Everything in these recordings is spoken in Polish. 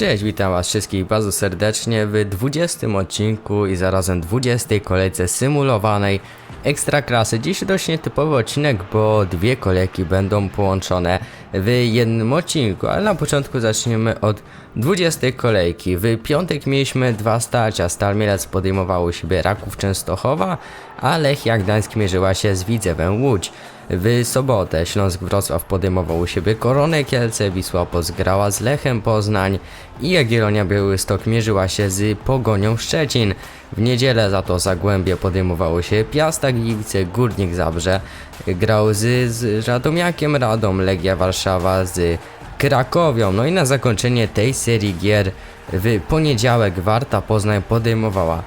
Cześć, witam was wszystkich bardzo serdecznie w 20 odcinku i zarazem 20 kolejce symulowanej Ekstraklasy. Dziś dość nietypowy odcinek, bo dwie kolejki będą połączone w jednym odcinku, ale na początku zaczniemy od 20 kolejki. W piątek mieliśmy dwa starcia, Stal Mielec podejmowało siebie Raków Częstochowa, a Lechia Gdańsk mierzyła się z Widzewem Łódź. W sobotę Śląsk Wrocław podejmował u siebie Koronę Kielce, Wisła pozgrała z Lechem Poznań i Jagiellonia Białystok mierzyła się z Pogonią Szczecin. W niedzielę za to Zagłębie podejmowało się Piasta Gliwice, Górnik Zabrze grał z, z Radomiakiem Radom, Legia Warszawa z Krakowią. No i na zakończenie tej serii gier w poniedziałek Warta Poznań podejmowała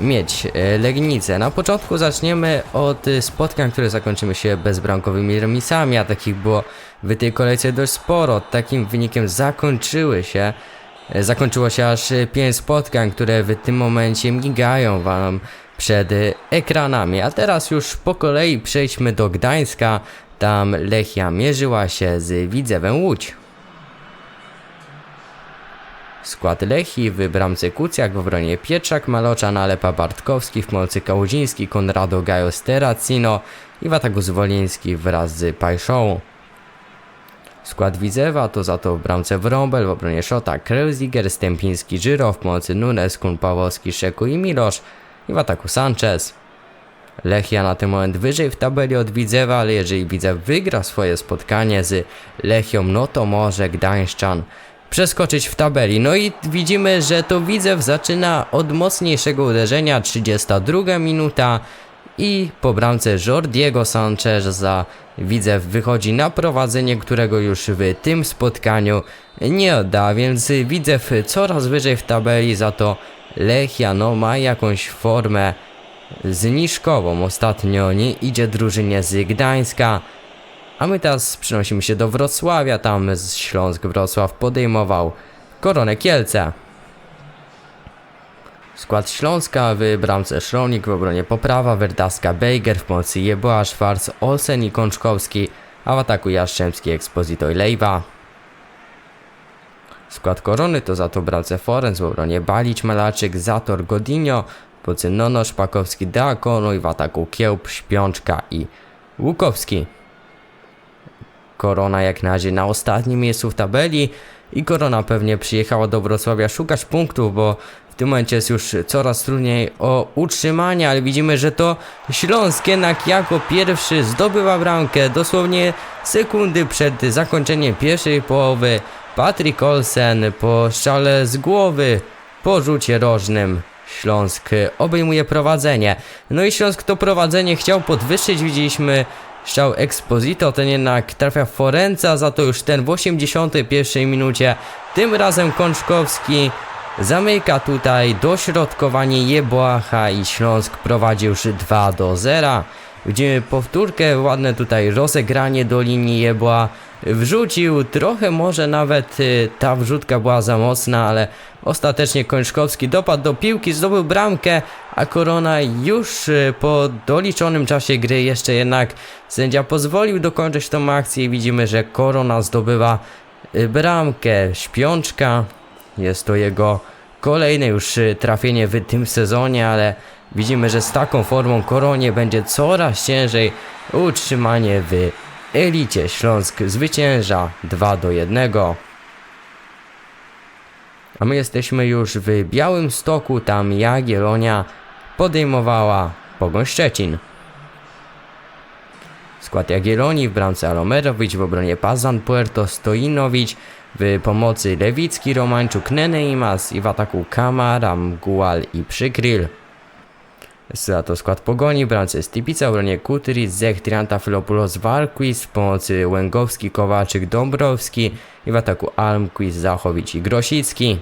mieć e, Legnicę. Na początku zaczniemy od e, spotkań, które zakończymy się bezbramkowymi remisami, a takich było w tej kolejce dość sporo. Takim wynikiem zakończyły się e, Zakończyło się aż 5 spotkań, które w tym momencie migają wam przed ekranami. A teraz już po kolei przejdźmy do Gdańska. Tam Lechia mierzyła się z Widzewem Łódź. Skład Lechii w bramce Kucjak, w obronie Pietrzak, Maloczan, Alepa Bartkowski, w pomocy Kałudziński, Konrado Gajos Terracino i w ataku Zwoliński wraz z Pajszą. Skład Widzewa to za to w bramce Wrąbel, w obronie Szota, Kreuziger, Stępiński, Żyro, w pomocy Nunes, Kun Pawłowski, Szeku i Milosz i w ataku Sanchez. Lechia na ten moment wyżej w tabeli od Widzewa, ale jeżeli Widzew wygra swoje spotkanie z Lechią, no to może Gdańszczan przeskoczyć w tabeli. No i widzimy, że to Widzew zaczyna od mocniejszego uderzenia, 32 minuta i po bramce Jordiego Sancheza Widzew wychodzi na prowadzenie, którego już w tym spotkaniu nie odda, więc Widzew coraz wyżej w tabeli, za to Lechia no ma jakąś formę zniżkową. Ostatnio nie idzie drużynie z Gdańska. A my teraz przenosimy się do Wrocławia, tam z Śląsk Wrocław podejmował Koronę Kielce. Skład Śląska w bramce Szronik, w obronie Poprawa, Werdaska, Bejger, w pomocy Jeboa, Szwarc, Olsen i Kączkowski, a w ataku Jastrzębski, Exposito i Lejwa. Skład Korony to za to bramce Forens, w obronie Balić, Malaczyk, Zator, Godinio, w pomocy Nono, Szpakowski, Deakonu i w ataku Kiełb, Śpiączka i Łukowski. Korona jak na razie na ostatnim miejscu w tabeli i Korona pewnie przyjechała do Wrocławia szukać punktów, bo w tym momencie jest już coraz trudniej o utrzymanie, ale widzimy, że to Śląsk jednak jako pierwszy zdobywa bramkę dosłownie sekundy przed zakończeniem pierwszej połowy. Patrick Olsen po strzale z głowy, po rzucie rożnym. Śląsk obejmuje prowadzenie. No i Śląsk to prowadzenie chciał podwyższyć, widzieliśmy strzał Exposito, ten jednak trafia w Forenca, za to już ten w 81 minucie. Tym razem Kączkowski zamyka tutaj dośrodkowanie Jebłacha i Śląsk prowadzi już 2 do 0. Widzimy powtórkę, ładne tutaj rozegranie do linii Jebła. Wrzucił, trochę może nawet y, ta wrzutka była za mocna, ale ostatecznie Kończkowski dopadł do piłki, zdobył bramkę, a Korona już y, po doliczonym czasie gry jeszcze jednak sędzia pozwolił dokończyć tą akcję i widzimy, że Korona zdobywa y, bramkę. Śpiączka, jest to jego kolejne już trafienie w tym sezonie, ale widzimy, że z taką formą Koronie będzie coraz ciężej utrzymanie w elicie. Śląsk zwycięża 2 do 1. A my jesteśmy już w Białym Stoku, tam Jagiellonia podejmowała Pogoń Szczecin. Skład Jagiellonii w bramce Alomerowicz, w obronie Pazan, Puerto Stoinowicz, w pomocy Lewicki, Romańczuk, Neneimas i w ataku Kamara, Mgual i Przykryl. Za to skład Pogoni, bramce Stipica, obronie Kutry, Zech, Trianta, Filopulos, Warquis, w pomocy Łęgowski, Kowaczyk, Dąbrowski i w ataku Almquist, Zachowicz i Grosicki.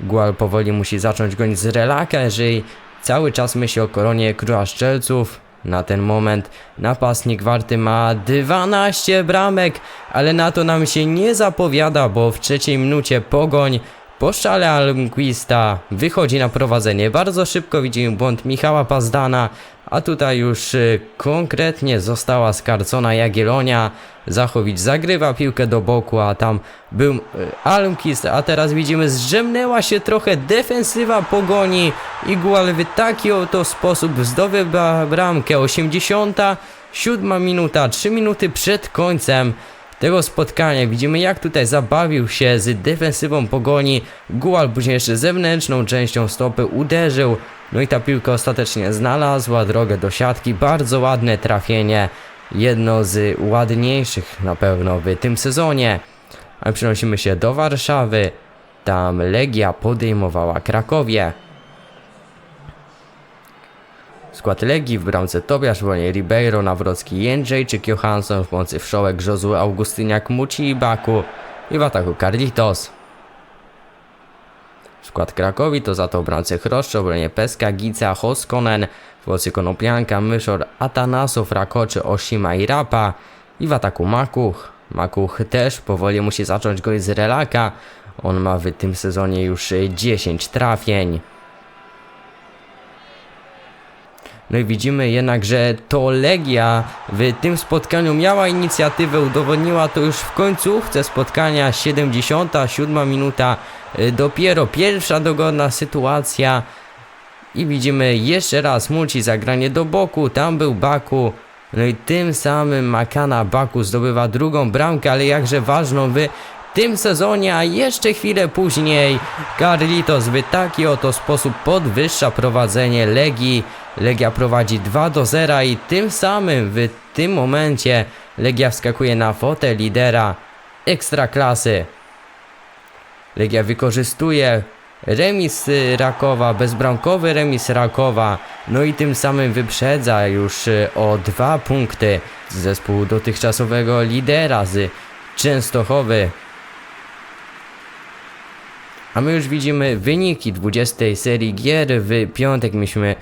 Gual powoli musi zacząć gonić z relaka, jeżeli cały czas myśli o koronie króla szczelców. Na ten moment napastnik warty ma 12 bramek, ale na to nam się nie zapowiada, bo w trzeciej minucie pogoń po szale Almquista wychodzi na prowadzenie. Bardzo szybko widzimy błąd Michała Pazdana, a tutaj już y, konkretnie została skarcona Jagiellonia. Zachowicz zagrywa piłkę do boku, a tam był y, Almkist, a teraz widzimy zdrzemnęła się trochę defensywa Pogoni i Gual w taki oto sposób zdobywa bramkę. 87 minuta, 3 minuty przed końcem tego spotkania. Widzimy jak tutaj zabawił się z defensywą Pogoni. Gual później jeszcze zewnętrzną częścią stopy uderzył. No i ta piłka ostatecznie znalazła drogę do siatki. Bardzo ładne trafienie. Jedno z ładniejszych na pewno w tym sezonie. A przenosimy się do Warszawy. Tam Legia podejmowała Krakowie. Skład Legii w bramce Tobiasz, Wolnie Ribeiro, Nawrocki, Jędrzejczyk, Johansson, w pomocy Wszołek, Żozu, Augustyniak, Muci i Baku i w ataku Carlitos. Skład Krakowi to za to bramce Chroszcz, obronie Peska, Gica, Hoskonen, w pomocy Konoplianka, Myszor, Atanasow, Rakoczy, Oshima i Rapa i w ataku Makuch. Makuch też powoli musi zacząć go z relaka. On ma w tym sezonie już e, 10 trafień. No i widzimy jednak, że to Legia w tym spotkaniu miała inicjatywę, udowodniła to już w końcówce spotkania, 77 minuta, y, dopiero pierwsza dogodna sytuacja i widzimy jeszcze raz Mulci zagranie do boku, tam był Baku, no i tym samym Makana Baku zdobywa drugą bramkę, ale jakże ważną w tym sezonie, a jeszcze chwilę później Carlitos w taki oto sposób podwyższa prowadzenie Legii. Legia prowadzi 2 do 0 i tym samym w tym momencie Legia wskakuje na fotę lidera ekstraklasy. Legia wykorzystuje remis Rakowa, bezbramkowy remis Rakowa, no i tym samym wyprzedza już y, o dwa punkty zespół dotychczasowego lidera z Częstochowy. A my już widzimy wyniki 20 serii gier. W piątek mieliśmy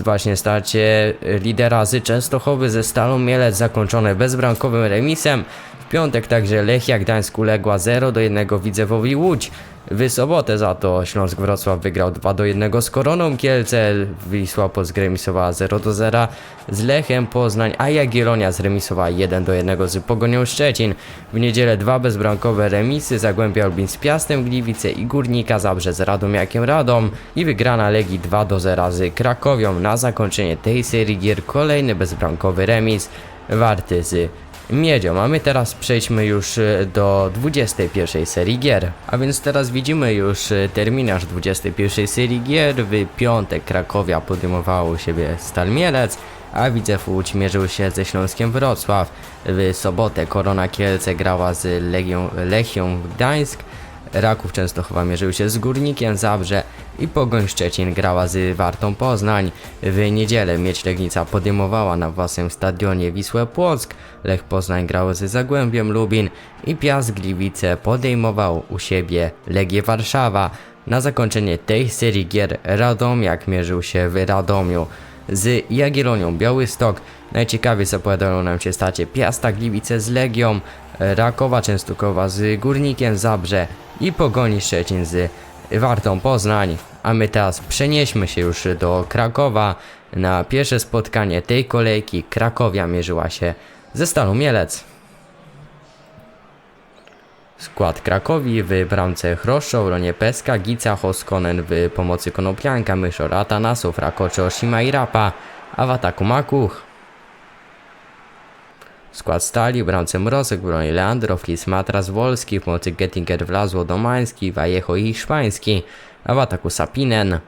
właśnie starcie lidera z Częstochowy ze Stalą Mielec zakończone bezbramkowym remisem. W piątek także Lechia Gdańsk uległa 0 do 1 Widzewowi Łódź. W sobotę za to Śląsk Wrocław wygrał 2 do 1 z Koroną Kielce, Wisła Płock zremisowała 0 do 0 z Lechem Poznań, a Jagiellonia zremisowała 1 do 1 z Pogonią Szczecin. W niedzielę dwa bezbramkowe remisy Zagłębia Lubin z Piastem Gliwice i Górnika Zabrze z Radomiakiem Radom i wygrana Legii 2 do 0 z Krakowią. Na zakończenie tej serii gier kolejny bezbramkowy remis warty z Miedzią, a my teraz przejdźmy już e, do 21 serii gier. A więc teraz widzimy już e, terminarz 21 serii gier. W piątek Krakowia podejmowało u siebie Stal Mielec, a Widzew Łódź mierzył się ze Śląskiem Wrocław. W sobotę Korona Kielce grała z Legią, Lechią Gdańsk. Raków Częstochowa mierzył się z Górnikiem Zabrze i Pogoń Szczecin grała z Wartą Poznań. W niedzielę Miedź Legnica podejmowała na własnym stadionie Wisłę Płock, Lech Poznań grał z Zagłębiem Lubin i Piast Gliwice podejmował u siebie Legię Warszawa. Na zakończenie tej serii gier Radomiak mierzył się w Radomiu z Jagiellonią Białystok. Najciekawiej zapowiadają nam się stacie Piasta Gliwice z Legią, Rakowa Częstochowa z Górnikiem Zabrze i Pogoni Szczecin z Wartą Poznań. A my teraz przenieśmy się już do Krakowa na pierwsze spotkanie tej kolejki. Krakowia mierzyła się ze Stalą Mielec. Skład Krakowi w bramce Chroszczo, obronie Peska, Gica, Hoskonen w pomocy Konoplianka, Myszor, Atanasów, Rakocze, Oshima i Rapa, a w ataku Makuch. Skład Stali bramce Mrozek, w obronie Leandrow, Lis Matras, Wolski, w pomocy Gettinger, Wlazło, Domański, Vallejo i Hiszpański, a w ataku Sapinen.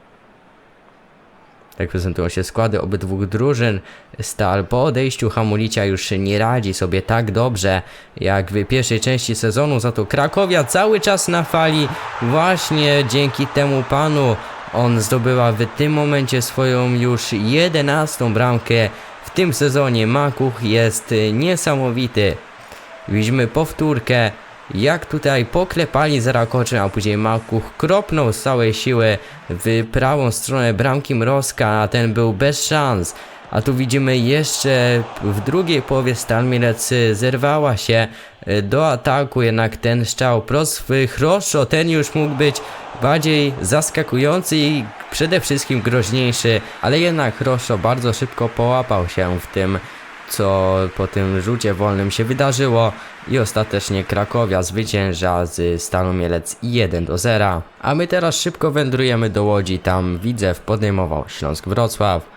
Tak prezentują się składy obydwu drużyn. Stal po odejściu Hamulicia już nie radzi sobie tak dobrze jak w pierwszej części sezonu, za to Krakowia cały czas na fali właśnie dzięki temu panu. On zdobywa w tym momencie swoją już 11 bramkę w tym sezonie. Makuch jest niesamowity. Widzimy powtórkę jak tutaj poklepali z Rakoczem, a później Makuch kropnął z całej siły w prawą stronę bramki Mrozka, a ten był bez szans. A tu widzimy jeszcze w drugiej połowie Stal zerwała się y, do ataku, jednak ten strzał prost w ten już mógł być bardziej zaskakujący i przede wszystkim groźniejszy, ale jednak Chroszo bardzo szybko połapał się w tym co po tym rzucie wolnym się wydarzyło i ostatecznie Krakowia zwycięża z Stalą Mielec 1 do 0. A my teraz szybko wędrujemy do Łodzi, tam Widzew podejmował Śląsk Wrocław.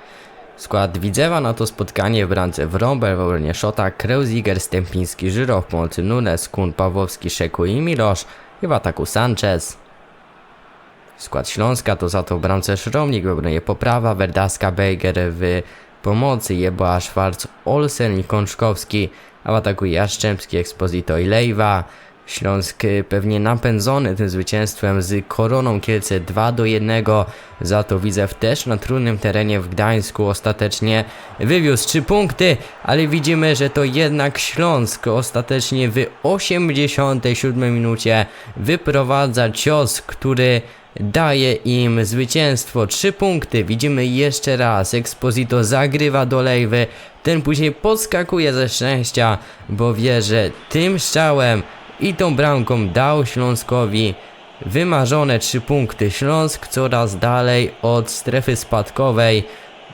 Skład Widzewa na to spotkanie w bramce Wrąbel w obronie Szota, Kreuziger, Stępiński, Żyro w pomocy Nunes, Kun, Pawłowski, Szeku i Milosz i w ataku Sanchez. Skład Śląska to za to w bramce Szromnik w obronie Poprawa, Werdaska, Bejger w pomocy Jeboa, Schwarz, Olsen i Kączkowski, a w ataku Jaszczębski, Exposito i Lejwa. Śląsk y, pewnie napędzony tym zwycięstwem z Koroną Kielce 2 do 1. Za to Widzew też na trudnym terenie w Gdańsku ostatecznie wywiózł 3 punkty, ale widzimy, że to jednak Śląsk ostatecznie w 87 minucie wyprowadza cios, który daje im zwycięstwo. 3 punkty. Widzimy jeszcze raz. Exposito zagrywa do lejwy. Ten później podskakuje ze szczęścia, bo wie, że tym strzałem i tą bramką dał Śląskowi wymarzone 3 punkty. Śląsk coraz dalej od strefy spadkowej,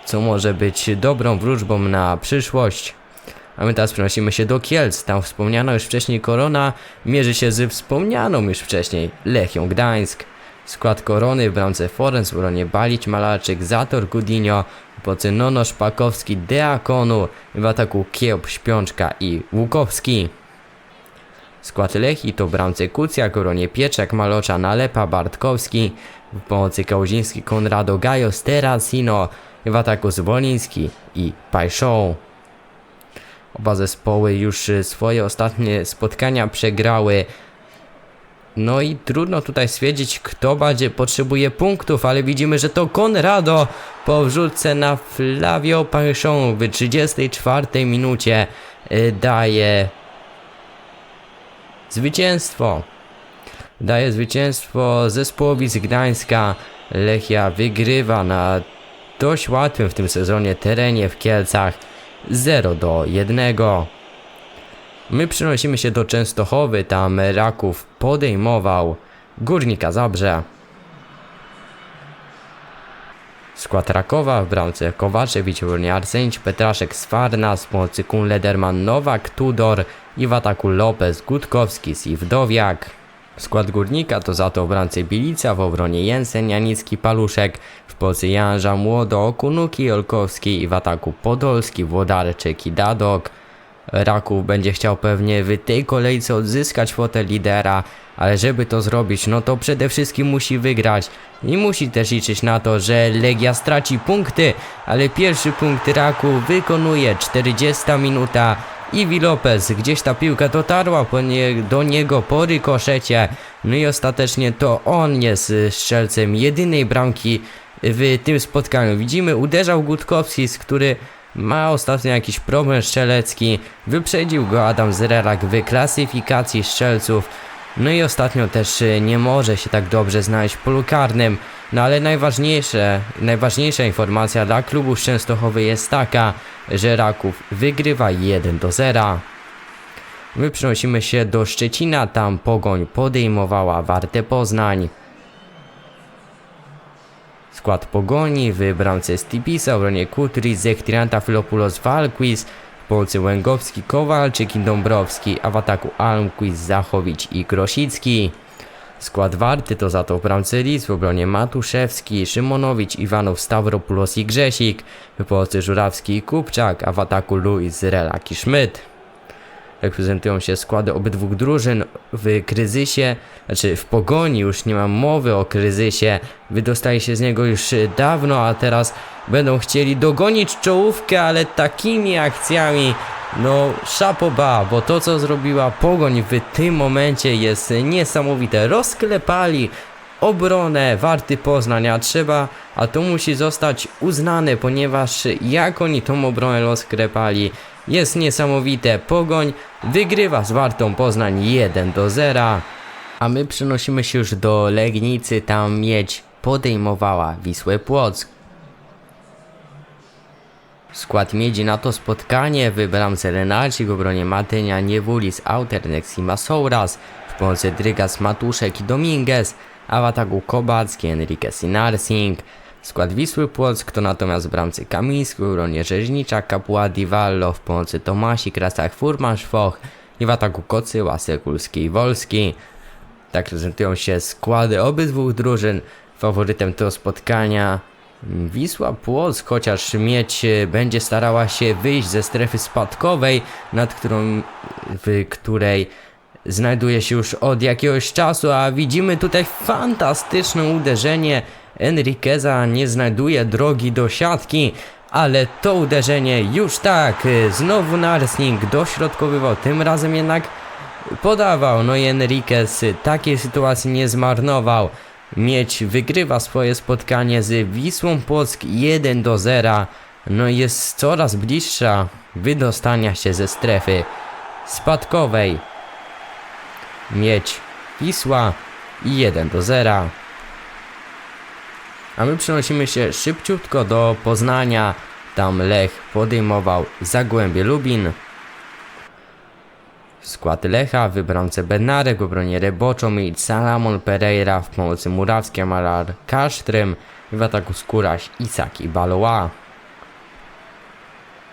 co może być dobrą wróżbą na przyszłość. A my teraz przenosimy się do Kielc. Tam wspomniana już wcześniej Korona mierzy się z wspomnianą już wcześniej Lechią Gdańsk. Skład Korony w bramce Forens, w Balić, Malarczyk, Zator, Gudinio, w pomocy Nono, Szpakowski, Deakonu, w ataku Kiełb, Śpiączka i Łukowski. Skład Lechi to bramce Kucja, Koronie Pieczek, Malocza, Nalepa, Bartkowski, w pomocy Kałuziński, Konrado, Gajos, Terracino, w ataku Zwoliński i Pajszoł. Oba zespoły już swoje ostatnie spotkania przegrały. No i trudno tutaj stwierdzić, kto bardziej potrzebuje punktów, ale widzimy, że to Konrado po wrzutce na Flavio Pajszą w 34 minucie y, daje zwycięstwo. Daje zwycięstwo zespołowi z Gdańska. Lechia wygrywa na dość łatwym w tym sezonie terenie w Kielcach 0 do 1. My przenosimy się do Częstochowy, tam Raków podejmował Górnika Zabrze. Skład Rakowa w bramce Kowaczewicz, w obronie Arsenić, Petraszek, Sfarna, z pomocy Kun Lederman, Nowak, Tudor i w ataku Lopez, Gutkowski i Wdowiak. Skład Górnika to za to w bramce Bilica, w obronie Jensen, Janicki, Paluszek, w pomocy Janża, Młodo, Okunuki, Olkowski i w ataku Podolski, Włodarczyk i Dadok. Raków będzie chciał pewnie w tej kolejce odzyskać fotę lidera, ale żeby to zrobić, no to przede wszystkim musi wygrać. I musi też liczyć na to, że Legia straci punkty, ale pierwszy punkt Raków wykonuje 40 minuta. Iwi Lopez, gdzieś ta piłka dotarła nie, do niego po rykoszecie, no i ostatecznie to on jest strzelcem jedynej bramki w tym spotkaniu. Widzimy, uderzał Gutkowski, który ma ostatnio jakiś problem strzelecki, wyprzedził go Adam Zererak w klasyfikacji strzelców, no i ostatnio też y, nie może się tak dobrze znaleźć w polu karnym, no ale najważniejsze, najważniejsza informacja dla klubu Częstochowy jest taka, że Raków wygrywa 1 do 0. My przenosimy się do Szczecina, tam Pogoń podejmowała Wartę Poznań. Skład Pogoni w bramce w obronie Kutry, Zechtrianta, Filopulos, Walquis, w pomocy Łęgowski, Kowalczyk i Dąbrowski, a w ataku Almquist, Zachowicz i Grosicki. Skład Warty to za to w bramce Lis, w obronie Matuszewski, Szymonowicz, Iwanów, Stawropoulos i Grzesik, w pomocy Żurawski i Kupczak, a w ataku Luis, Relak i Schmidt reprezentują się składy obydwu drużyn w kryzysie, znaczy w pogoni już nie ma mowy o kryzysie, wydostali się z niego już dawno, a teraz będą chcieli dogonić czołówkę, ale takimi akcjami, no szapoba, bo to co zrobiła Pogoń w tym momencie jest niesamowite, rozklepali obronę Warty Poznania trzeba, a to musi zostać uznane, ponieważ jak oni tą obronę rozkrepali jest niesamowite. Pogoń wygrywa z Wartą Poznań 1 do 0. A my przenosimy się już do Legnicy, tam Miedź podejmowała Wisłę Płock. Skład miedzi na to spotkanie w bramce Renacik, w obronie Matynia, Niewulis, Auternex i Masouras, w pomocy Drygas, Matuszek i Dominguez, a w ataku Kobacki, Enriquez i Narsing. Skład Wisły Płock to natomiast w bramce Kamiński, w obronie Rzeźnicza, Kapła, Divallo, w pomocy Tomasik, Krasach, Furman, Szwoch i w ataku Kocyła, Sekulski i Wolski. Tak prezentują się składy obydwu drużyn. Faworytem tego spotkania Wisła Płock, chociaż mieć będzie starała się wyjść ze strefy spadkowej, nad którą, w której znajduje się już od jakiegoś czasu, a widzimy tutaj fantastyczne uderzenie. Enriqueza nie znajduje drogi do siatki, ale to uderzenie już tak, znowu Narsing dośrodkowywał, tym razem jednak podawał, no i Enriquez takiej sytuacji nie zmarnował. Mieć wygrywa swoje spotkanie z Wisłą Płock 1 do 0. No i jest coraz bliższa wydostania się ze strefy spadkowej. Mieć Wisła i 1 do 0. A my przenosimy się szybciutko do Poznania. Tam Lech podejmował Zagłębie Lubin. Skład Lecha w bramce Bednarek, w obronie Reboczomir, Salamon Pereira, w pomocy Murawski, Amalar Kasztrem, w ataku Skóraś, Isak i Baloa.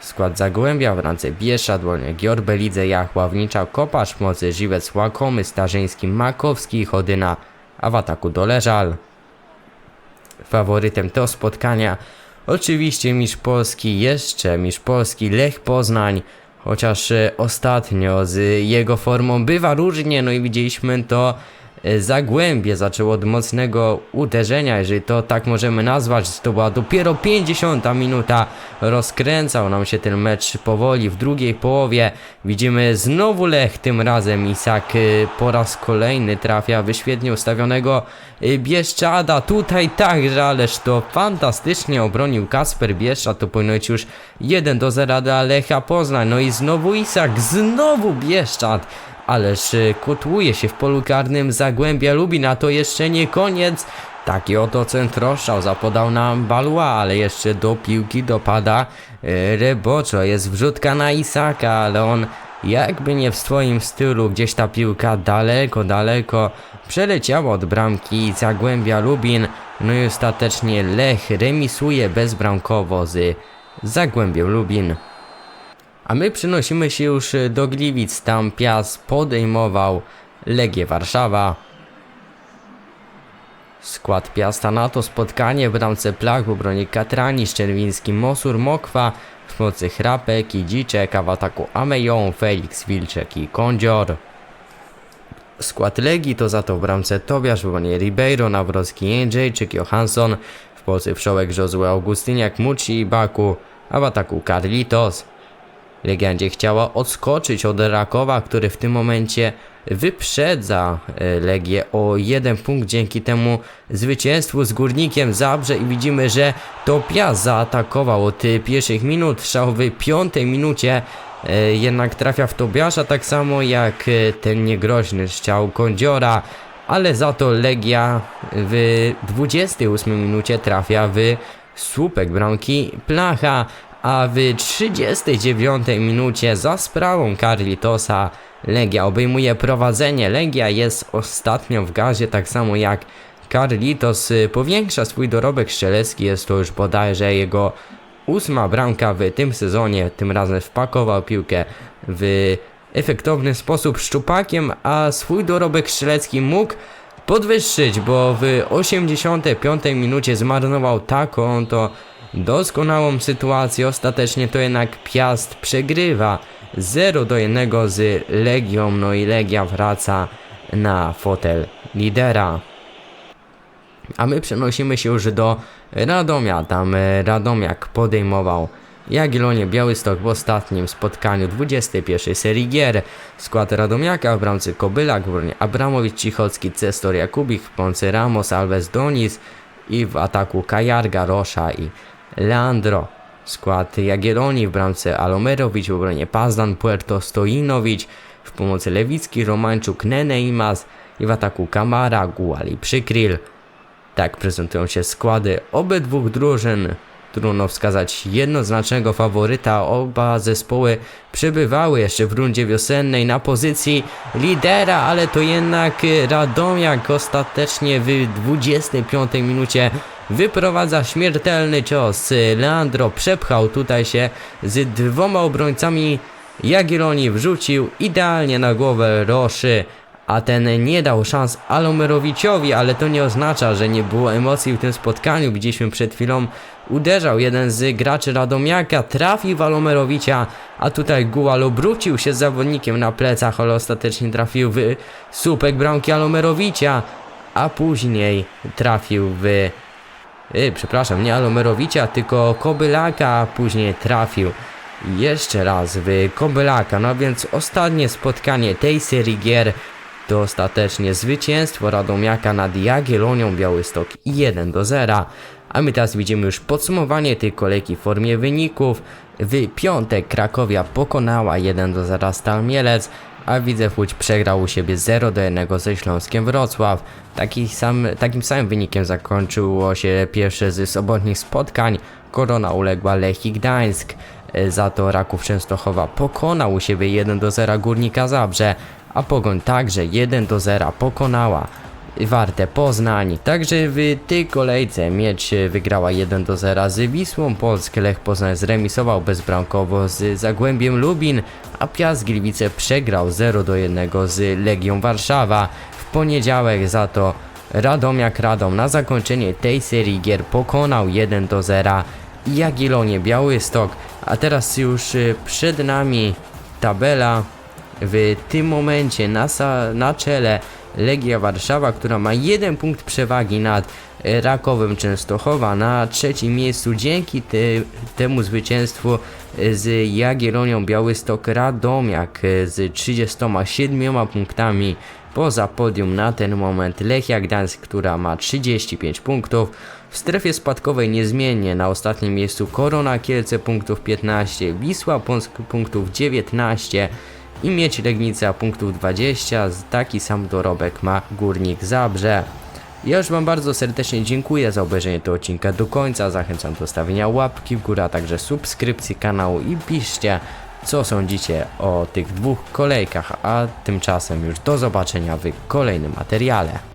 Skład Zagłębia w bramce Bieszczad, w obronie Giorbe, Lidze, Jachławnicza, Kopacz, w pomocy Żywec, Łakomy, Starzyński, Makowski Chodyna, a w ataku Doleżal. Faworytem tego spotkania. Oczywiście mistrz Polski, jeszcze mistrz Polski Lech Poznań, Chociaż e, ostatnio z jego formą bywa różnie, no i widzieliśmy to Zagłębie zaczęło od mocnego uderzenia, jeżeli to tak możemy nazwać, to była dopiero 50 minuta, rozkręcał nam się ten mecz powoli w drugiej połowie, widzimy znowu Lech, tym razem Isak e, po raz kolejny trafia w świetnie ustawionego Bieszczada, tutaj także, ależ to fantastycznie obronił Kasper Bieszczad, to powinno być już 1 do 0 dla Lecha Poznań, no i znowu Isak, znowu Bieszczad, ależ y, kotłuje się w polu karnym Zagłębia Lubin, a to jeszcze nie koniec. Taki oto centroszczał zapodał nam Balua, ale jeszcze do piłki dopada y, Reboczo. Jest wrzutka na Isaka, ale on jakby nie w swoim stylu. Gdzieś ta piłka daleko, daleko przeleciała od bramki Zagłębia Lubin. No i ostatecznie Lech remisuje bezbramkowo z Zagłębiem Lubin. A my przenosimy się już do Gliwic, tam Piast podejmował Legię Warszawa. Skład Piasta na to spotkanie w bramce Plach w obronie Katrani, Szczerwiński, Mosur, Mokwa, w pomocy Chrapek i Dziczek, a w ataku Ameją, Felix, Wilczek i Kądzior. Skład Legii to za to w bramce Tobiasz, w obronie Ribeiro, Nawrocki, Jędrzejczyk, Johansson, w pomocy Wszołek, Josue Augustyniak, Muci i Baku, a w ataku Carlitos. Legia będzie chciała odskoczyć od Rakowa, który w tym momencie wyprzedza e, Legię o jeden punkt dzięki temu zwycięstwu z Górnikiem Zabrze i widzimy, że to Piast zaatakował od pierwszych minut, strzał w piątej minucie e, jednak trafia w Tobiasza tak samo jak e, ten niegroźny strzał Kądziora, ale za to Legia w 28 minucie trafia w słupek bramki Placha, a w 39 minucie za sprawą Carlitosa Legia obejmuje prowadzenie. Legia jest ostatnio w gazie, tak samo jak Carlitos powiększa swój dorobek strzelecki. Jest to już bodajże jego ósma bramka w tym sezonie. Tym razem wpakował piłkę w efektowny sposób szczupakiem, a swój dorobek strzelecki mógł podwyższyć, bo w 85 minucie zmarnował taką to doskonałą sytuację. Ostatecznie to jednak Piast przegrywa 0 do 1 z Legią, no i Legia wraca na fotel lidera. A my przenosimy się już do Radomia. Tam e, Radomiak podejmował Jagiellonię Białystok w ostatnim spotkaniu 21 serii gier. Skład Radomiaka w bramce Kobylak, w Abramowicz, Cichocki, Cestor, Jakubik, pomocy Ramos, Alves, Donis i w ataku Kajarga, Rosza i Leandro. Skład Jagiellonii w bramce Alomerowicz, w obronie Pazdan, Puerto Stoinowicz, w pomocy Lewicki, Romańczuk, Nene Imas i w ataku Kamara, Guali, Przykryl. Tak prezentują się składy obydwu drużyn trudno wskazać jednoznacznego faworyta. Oba zespoły przebywały jeszcze w rundzie wiosennej na pozycji lidera, ale to jednak Radomiak ostatecznie w 25 minucie wyprowadza śmiertelny cios. Leandro przepchał tutaj się z dwoma obrońcami. Jagiellonii wrzucił idealnie na głowę Roszy a ten nie dał szans Alomerowiciowi, ale to nie oznacza, że nie było emocji w tym spotkaniu. Widzieliśmy przed chwilą, uderzał jeden z graczy Radomiaka, trafił w Alomerowicza, a tutaj Gual obrócił się z zawodnikiem na plecach, ale ostatecznie trafił w słupek bramki Alomerowicza, a później trafił w... Yy, przepraszam, nie Alomerowicza, tylko Kobylaka, później trafił jeszcze raz w Kobylaka. No więc ostatnie spotkanie tej serii gier to ostatecznie zwycięstwo Radomiaka nad Jagiellonią Białystok 1 do 0. A my teraz widzimy już podsumowanie tej kolejki w formie wyników. W piątek Krakowia pokonała 1 do 0 Stal Mielec, a Widzew Łódź przegrał u siebie 0 do 1 ze Śląskiem Wrocław. Taki sam, takim samym wynikiem zakończyło się pierwsze z sobotnich spotkań. Korona uległa Lechii Gdańsk. Za to Raków Częstochowa pokonał u siebie 1 do 0 Górnika Zabrze, a Pogoń także 1 do 0 pokonała Warte Poznań. Także w tej kolejce Miedź wygrała 1 do 0 z Wisłą Polsk. Lech Poznań zremisował bezbramkowo z Zagłębiem Lubin, a Piast Gliwice przegrał 0 do 1 z Legią Warszawa. W poniedziałek za to Radomiak Radom na zakończenie tej serii gier pokonał 1 do 0 Jagiellonie Białystok, a teraz już y, przed nami tabela w tym momencie na, na czele Legia Warszawa, która ma jeden punkt przewagi nad e, Rakowem Częstochowa na trzecim miejscu. Dzięki te, temu zwycięstwu e, z Jagiellonią Białystok Radomiak e, z 37 punktami poza podium na ten moment. Lechia Gdańsk, która ma 35 punktów. W strefie spadkowej niezmiennie na ostatnim miejscu Korona Kielce punktów 15, Wisła Płock punktów 19 i Mieć Legnica punktów 20, taki sam dorobek ma Górnik Zabrze. Ja już Wam bardzo serdecznie dziękuję za obejrzenie tego odcinka do końca, zachęcam do stawienia łapki w górę, a także subskrypcji kanału i piszcie co sądzicie o tych dwóch kolejkach, a tymczasem już do zobaczenia w kolejnym materiale.